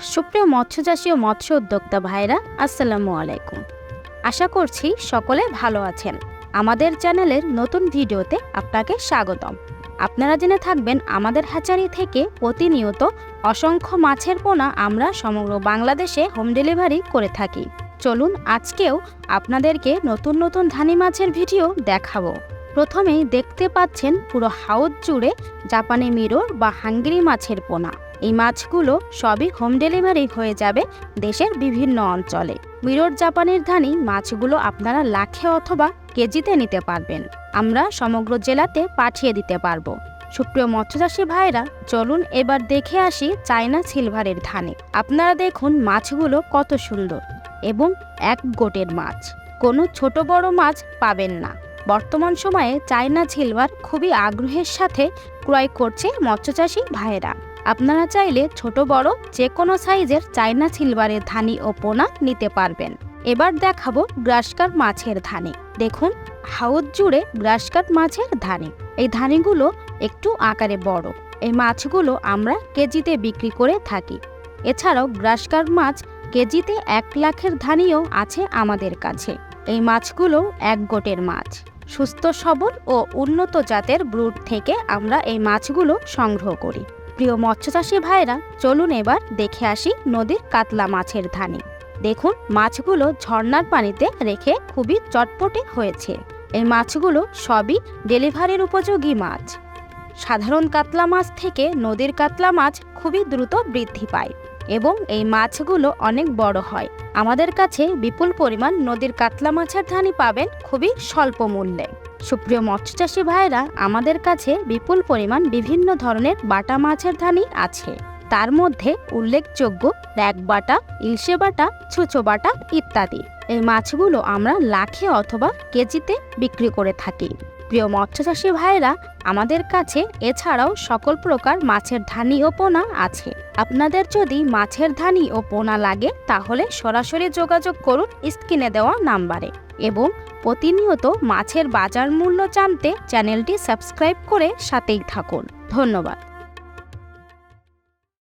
সুপ্রিয় মৎস্যচাষী ও মৎস্য উদ্যোক্তা ভাইরা, আসসালামু আলাইকুম। আশা করছি সকলে ভালো আছেন। আমাদের চ্যানেলের নতুন ভিডিওতে আপনাকে স্বাগতম। আপনারা জেনে থাকবেন, আমাদের হ্যাচারি থেকে প্রতিনিয়ত অসংখ্য মাছের পোনা আমরা সমগ্র বাংলাদেশে হোম ডেলিভারি করে থাকি। চলুন আজকেও আপনাদেরকে নতুন নতুন ধানি মাছের ভিডিও দেখাবো। প্রথমেই দেখতে পাচ্ছেন পুরো হাউস জুড়ে জাপানি মিরর বা হাঙ্গরি মাছের পোনা। এই মাছগুলো সবই হোম ডেলিভারি হয়ে যাবে দেশের বিভিন্ন অঞ্চলে। মিরর জাপানের ধানি মাছগুলো আপনারা লাখে অথবা কেজিতে নিতে পারবেন। আমরা সমগ্র জেলাতে পাঠিয়ে দিতে পারব। সুপ্রিয় মৎস্যচাষী ভাইরা, চলুন এবার দেখে আসি চায়না সিলভারের ধানে। আপনারা দেখুন মাছগুলো কত সুন্দর এবং এক গোটের মাছ। কোনো ছোট বড় মাছ পাবেন না। বর্তমান সময়ে চায়না সিলভার খুবই আগ্রহের সাথে ক্রয় করছে মৎস্যচাষী ভাইয়েরা। আপনারা চাইলে ছোট, বড় যে কোনো সাইজের চায়না সিলভারের ধানি ও পোনা নিতে পারবেন। এবার দেখাবো গ্রাসকার মাছের ধানি। দেখুন হাউস জুড়ে গ্রাসকাট মাছের ধানি। এই ধানিগুলো একটু আকারে বড়। এই মাছগুলো আমরা কেজিতে বিক্রি করে থাকি। এছাড়াও গ্রাসকার মাছ কেজিতে এক লাখের ধানিও আছে আমাদের কাছে। এই মাছগুলো এক গোটের মাছ। সুস্থ সবল ও উন্নত জাতের ব্রুড থেকে আমরা এই মাছগুলো সংগ্রহ করি। প্রিয় মৎস্যচাষী ভাইরা চলুন এবার দেখে আসি নদীর কাতলা মাছের ধানি। দেখুন, মাছগুলো ঝর্নার পানিতে রেখে খুবই চটপটে হয়েছে। এই মাছগুলো সবই ডেলিভারির উপযোগী মাছ। সাধারণ কাতলা মাছ থেকে নদীর কাতলা মাছ খুবই দ্রুত বৃদ্ধি পায়। এবং এই মাছগুলো অনেক বড় হয়। আমাদের কাছে বিপুল পরিমাণ নদীর কাতলা মাছের ধানি পাবেন খুবই স্বল্প মূল্যে। সুপ্রিয় মৎস্যচাষী ভাইরা আমাদের কাছে বিপুল পরিমাণ বিভিন্ন ধরনের বাটা মাছের ধানি আছে। তার মধ্যে উল্লেখযোগ্য র্যাক বাটা, ইলশে বাটা, ছুচো বাটা ইত্যাদি। এই মাছগুলো আমরা লাখে অথবা কেজিতে বিক্রি করে থাকি। প্রিয় মৎস্যচাষী ভাইরা আমাদের কাছে এছাড়াও সকল প্রকার মাছের ধানি ও পোনা আছে। আপনাদের যদি মাছের ধানি ও পোনা লাগে, তাহলে সরাসরি যোগাযোগ করুন স্ক্রিনে দেওয়া নাম্বারে এবং প্রতিনিয়ত মাছের বাজার মূল্য জানতে চ্যানেলটি সাবস্ক্রাইব করে সাথেই থাকুন। ধন্যবাদ।